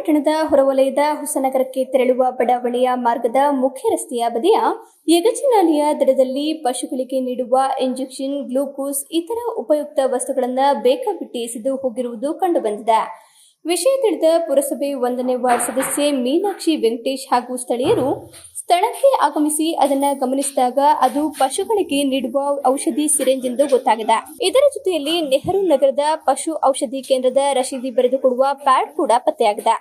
ಪಟ್ಟಣದ ಹೊರವಲಯದ ಹೊಸನಗರಕ್ಕೆ ತೆರಳುವ ಬಡಾವಣೆಯ ಮಾರ್ಗದ ಮುಖ್ಯ ರಸ್ತೆಯ ಬದಿಯ ಯಗಚಿನಾಲಿಯ ದಡದಲ್ಲಿ ಪಶುಗಳಿಗೆ ನೀಡುವ ಇಂಜೆಕ್ಷನ್, ಗ್ಲೂಕೋಸ್, ಇತರ ಉಪಯುಕ್ತ ವಸ್ತುಗಳನ್ನು ಬೇಕಾಬಿಟ್ಟಿ ಎಸೆದು ಹೋಗಿರುವುದು ಕಂಡುಬಂದಿದೆ. ವಿಷಯ ತಿಳಿದ ಪುರಸಭೆ ಒಂದನೇ ವಾರ್ಡ್ ಸದಸ್ಯೆ ಮೀನಾಕ್ಷಿ ವೆಂಕಟೇಶ್ ಹಾಗೂ ಸ್ಥಳೀಯರು ಸ್ಥಳಕ್ಕೆ ಆಗಮಿಸಿ ಅದನ್ನ ಗಮನಿಸಿದಾಗ ಅದು ಪಶುಗಳಿಗೆ ನೀಡುವ ಔಷಧಿ ಸಿರೆಂಜ್ ಎಂದು ಗೊತ್ತಾಗಿದೆ. ಇದರ ಜೊತೆಯಲ್ಲಿ ನೆಹರು ನಗರದ ಪಶು ಔಷಧಿ ಕೇಂದ್ರದ ರಶೀದಿ ಬರೆದುಕೊಡುವ ಪ್ಯಾಡ್ ಕೂಡ ಪತ್ತೆಯಾಗಿದೆ.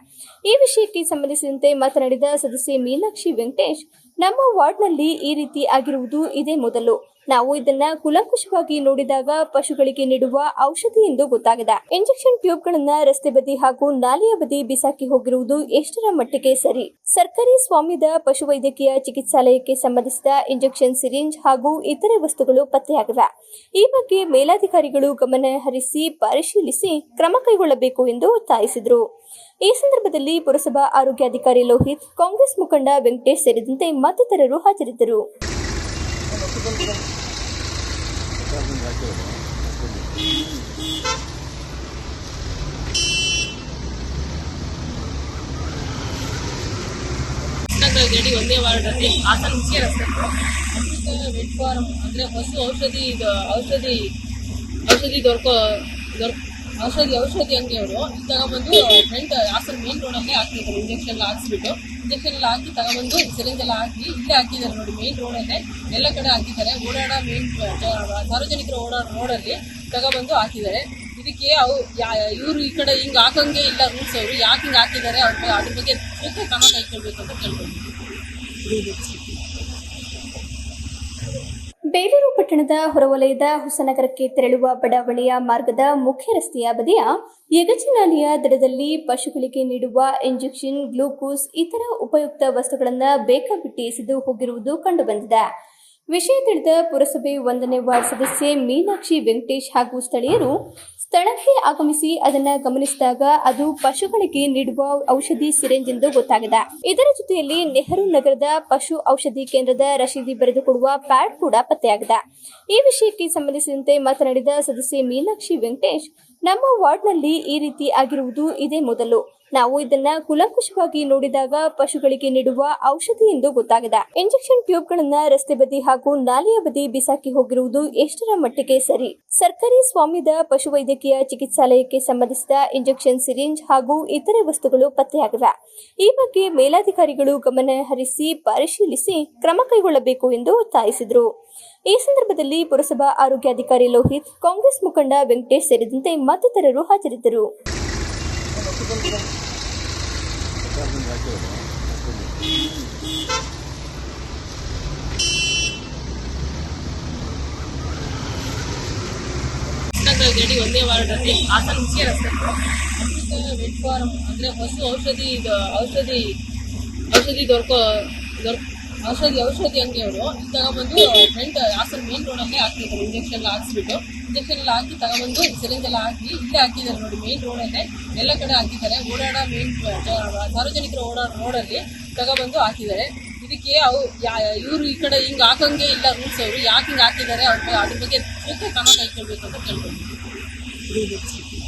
ಈ ವಿಷಯಕ್ಕೆ ಸಂಬಂಧಿಸಿದಂತೆ ಮಾತನಾಡಿದ ಸದಸ್ಯೆ ಮೀನಾಕ್ಷಿ ವೆಂಕಟೇಶ್, ನಮ್ಮ ವಾರ್ಡ್ನಲ್ಲಿ ಈ ರೀತಿ ಆಗಿರುವುದು ಇದೇ ಮೊದಲು. ನಾವು ಇದನ್ನ ಕುಲಂಕುಷವಾಗಿ ನೋಡಿದಾಗ ಪಶುಗಳಿಗೆ ನೀಡುವ ಔಷಧಿ ಎಂದು ಗೊತ್ತಾಗಿದೆ. ಇಂಜೆಕ್ಷನ್ ಟ್ಯೂಬ್ಗಳನ್ನ ರಸ್ತೆ ಬದಿ ಹಾಗೂ ನಾಲೆಯ ಬದಿ ಬಿಸಾಕಿ ಹೋಗಿರುವುದು ಎಷ್ಟರ ಮಟ್ಟಿಗೆ ಸರಿ? ಸರ್ಕಾರಿ ಸ್ವಾಮ್ಯದ ಪಶುವೈದ್ಯಕೀಯ ಚಿಕಿತ್ಸಾಲಯಕ್ಕೆ ಸಂಬಂಧಿಸಿದ ಇಂಜೆಕ್ಷನ್ ಸಿರಿಂಜ್ ಹಾಗೂ ಇತರೆ ವಸ್ತುಗಳು ಪತ್ತೆಯಾಗಿವೆ. ಈ ಬಗ್ಗೆ ಮೇಲಾಧಿಕಾರಿಗಳು ಗಮನ ಹರಿಸಿ ಪರಿಶೀಲಿಸಿ ಕ್ರಮ ಕೈಗೊಳ್ಳಬೇಕು ಎಂದು ಒತ್ತಾಯಿಸಿದರು. ಈ ಸಂದರ್ಭದಲ್ಲಿ ಪುರಸಭಾ ಆರೋಗ್ಯಾಧಿಕಾರಿ ಲೋಹಿತ್, ಕಾಂಗ್ರೆಸ್ ಮುಖಂಡ ವೆಂಕಟೇಶ್ ಸೇರಿದಂತೆ ಮತ್ತಿತರರು ಹಾಜರಿದ್ದರು. ಗಡಿ ಒಂದೇ ವಾರ್ಡಲ್ಲಿ ಹಾಸನ ಮುಖ್ಯ ರಸ್ತೆ. ವೆಟ್ ಫಾರ್ಮ್ ಅಂದರೆ ಹಸು ಔಷಧಿ ಔಷಧಿ ಔಷಧಿ ದೊರಕೋ ದೊರ ಔಷಧಿ ಔಷಧಿ ಅಂಗಡಿಯವರು. ತಗೊಬಂದು ಫ್ರೆಂಡ್ ಹಾಸನ ಮೇನ್ ರೋಡಲ್ಲೇ ಹಾಕಿದ್ದಾರೆ. ಇಂಜೆಕ್ಷನ್ ಎಲ್ಲ ಹಾಕ್ಸ್ಬಿಟ್ಟು. ಇಂಜೆಕ್ಷನ್ ಎಲ್ಲ ಹಾಕಿ ತಗೊಬಂದು ಸಿರಿಂಜ್ ಎಲ್ಲ ಹಾಕಿ ಇಲ್ಲೇ ಹಾಕಿದ್ದಾರೆ ನೋಡಿ. ಮೇನ್ ರೋಡಲ್ಲೇ ಎಲ್ಲ ಕಡೆ ಹಾಕಿದ್ದಾರೆ. ಓಡಾಡ ಮೇನ್ ಸಾರ್ವಜನಿಕರು ರೋಡ್ ರೋಡಲ್ಲಿ ತಗೊಬಂದು ಹಾಕಿದ್ದಾರೆ. ಇದಕ್ಕೆ ಅವ್ರು ಇವರು ಈ ಕಡೆ ಹಿಂಗೆ ಹಾಕಂಗೆ ಇಲ್ಲ ರೂಲ್ಸ್ ಅವರು. ಯಾಕೆ ಹಿಂಗೆ ಹಾಕಿದ್ದಾರೆ? ಅವ್ರ ಅದ್ರ ಬಗ್ಗೆ ಕ್ರಮ ಕೈಗೊಳ್ಬೇಕು ಅಂತ ಕೇಳ್ಕೊಳ್ತೀವಿ ಬೇಲೂರು ಪಟ್ಟಣದ ಹೊರವಲಯದ ಹೊಸನಗರಕ್ಕೆ ತೆರಳುವ ಬಡಾವಣೆಯ ಮಾರ್ಗದ ಮುಖ್ಯ ರಸ್ತೆಯ ಬದಿಯ ಯಗಚಿನಾಲಿಯ ದಡದಲ್ಲಿ ಪಶುಗಳಿಗೆ ನೀಡುವ ಇಂಜೆಕ್ಷನ್, ಗ್ಲೂಕೋಸ್, ಇತರ ಉಪಯುಕ್ತ ವಸ್ತುಗಳನ್ನು ಬೇಕಾಬಿಟ್ಟಿ ಎಸೆದು ಹೋಗಿರುವುದು ಕಂಡುಬಂದಿದೆ. ವಿಷಯ ತಿಳಿದ ಪುರಸಭೆ ಒಂದನೇ ವಾರ್ಡ್ ಸದಸ್ಯೆ ಮೀನಾಕ್ಷಿ ವೆಂಕಟೇಶ್ ಹಾಗೂ ಸ್ಥಳೀಯರು ಸ್ಥಳಕ್ಕೆ ಆಗಮಿಸಿ ಅದನ್ನ ಗಮನಿಸಿದಾಗ ಅದು ಪಶುಗಳಿಗೆ ನೀಡುವ ಔಷಧಿ ಸಿರೆಂಜ್ ಎಂದು ಗೊತ್ತಾಗಿದೆ. ಇದರ ಜೊತೆಯಲ್ಲಿ ನೆಹರು ನಗರದ ಪಶು ಔಷಧಿ ಕೇಂದ್ರದ ರಶೀದಿ ಬರೆದುಕೊಡುವ ಪ್ಯಾಡ್ ಕೂಡ ಪತ್ತೆಯಾಗಿದೆ. ಈ ವಿಷಯಕ್ಕೆ ಸಂಬಂಧಿಸಿದಂತೆ ಮಾತನಾಡಿದ ಸದಸ್ಯೆ ಮೀನಾಕ್ಷಿ ವೆಂಕಟೇಶ್, ನಮ್ಮ ವಾರ್ಡ್ನಲ್ಲಿ ಈ ರೀತಿ ಆಗಿರುವುದು ಇದೇ ಮೊದಲು. ನಾವು ಇದನ್ನ ಕುಲಂಕುಷವಾಗಿ ನೋಡಿದಾಗ ಪಶುಗಳಿಗೆ ನೀಡುವ ಔಷಧಿ ಎಂದು ಗೊತ್ತಾಗಿದೆ. ಇಂಜೆಕ್ಷನ್ ಟ್ಯೂಬ್ಗಳನ್ನ ರಸ್ತೆ ಬದಿ ಹಾಗೂ ನಾಲೆಯ ಬದಿ ಬಿಸಾಕಿ ಹೋಗಿರುವುದು ಎಷ್ಟರ ಮಟ್ಟಿಗೆ ಸರಿ? ಸರ್ಕಾರಿ ಸ್ವಾಮ್ಯದ ಪಶುವೈದ್ಯಕೀಯ ಚಿಕಿತ್ಸಾಲಯಕ್ಕೆ ಸಂಬಂಧಿಸಿದ ಇಂಜೆಕ್ಷನ್ ಸಿರಿಂಜ್ ಹಾಗೂ ಇತರೆ ವಸ್ತುಗಳು ಪತ್ತೆಯಾಗಿವೆ. ಈ ಬಗ್ಗೆ ಮೇಲಾಧಿಕಾರಿಗಳು ಗಮನ ಹರಿಸಿ ಪರಿಶೀಲಿಸಿ ಕ್ರಮ ಕೈಗೊಳ್ಳಬೇಕು ಎಂದು ಒತ್ತಾಯಿಸಿದರು. ಈ ಸಂದರ್ಭದಲ್ಲಿ ಪುರಸಭಾ ಆರೋಗ್ಯಾಧಿಕಾರಿ ಲೋಹಿತ್, ಕಾಂಗ್ರೆಸ್ ಮುಖಂಡ ವೆಂಕಟೇಶ್ ಸೇರಿದಂತೆ ಮತ್ತಿತರರು ಹಾಜರಿದ್ದರು. ಗಡಿ ಒಂದೇ ವಾರ್ಡಲ್ಲಿ ಹಾಸನ ಮುಖ್ಯ ರಸ್ತೆ ವೆಟ್ ಫಾರ್ಮ್ ಅಂದರೆ ಹೊಸ ಔಷಧಿ ಔಷಧಿ ಔಷಧಿ ದೊರಕೋ ದೊರ ಔಷಧಿ ಔಷಧಿ ಅಂಗಡಿಯವರು ತಗೊಬಂದು ಫ್ರೆಂಡ್ ಹಾಸನ್ ಮೇನ್ ರೋಡಲ್ಲೇ ಹಾಕ್ತಿದ್ದಾರೆ ಇಂಜೆಕ್ಷನ್ ಎಲ್ಲ ಹಾಕ್ಸ್ಬಿಟ್ಟು. ಇಂಜೆಕ್ಷನ್ ಎಲ್ಲ ಹಾಕಿ ತಗೊಬಂದು ಸಿರಿಂಜ್ ಎಲ್ಲ ಹಾಕಿ ಇಲ್ಲೇ ಹಾಕಿದ್ದಾರೆ ನೋಡಿ ಮೇನ್ ರೋಡಲ್ಲೇ ಎಲ್ಲ ಕಡೆ ಹಾಕಿದ್ದಾರೆ. ಓಡಾಡ ಮೇನ್ ಸಾರ್ವಜನಿಕರು ಓಡಾಡೋ ರೋಡಲ್ಲಿ ತಗೊಬಂದು ಹಾಕಿದ್ದಾರೆ. ಇದಕ್ಕೆ ಅವು ಇವರು ಈ ಕಡೆ ಹಿಂಗೆ ಹಾಕಂಗೆ ಇಲ್ಲ ರೂಲ್ಸ್ ಅವರು. ಯಾಕೆ ಹಿಂಗೆ ಹಾಕಿದ್ದಾರೆ? ಅವ್ರ ಅದ್ರ ಬಗ್ಗೆ ಸೂಕ್ತ ಕ್ರಮ ಕೈಗೊಳ್ಬೇಕು ಅಂತ ಕೇಳ್ಕೊಳ್ತೀವಿ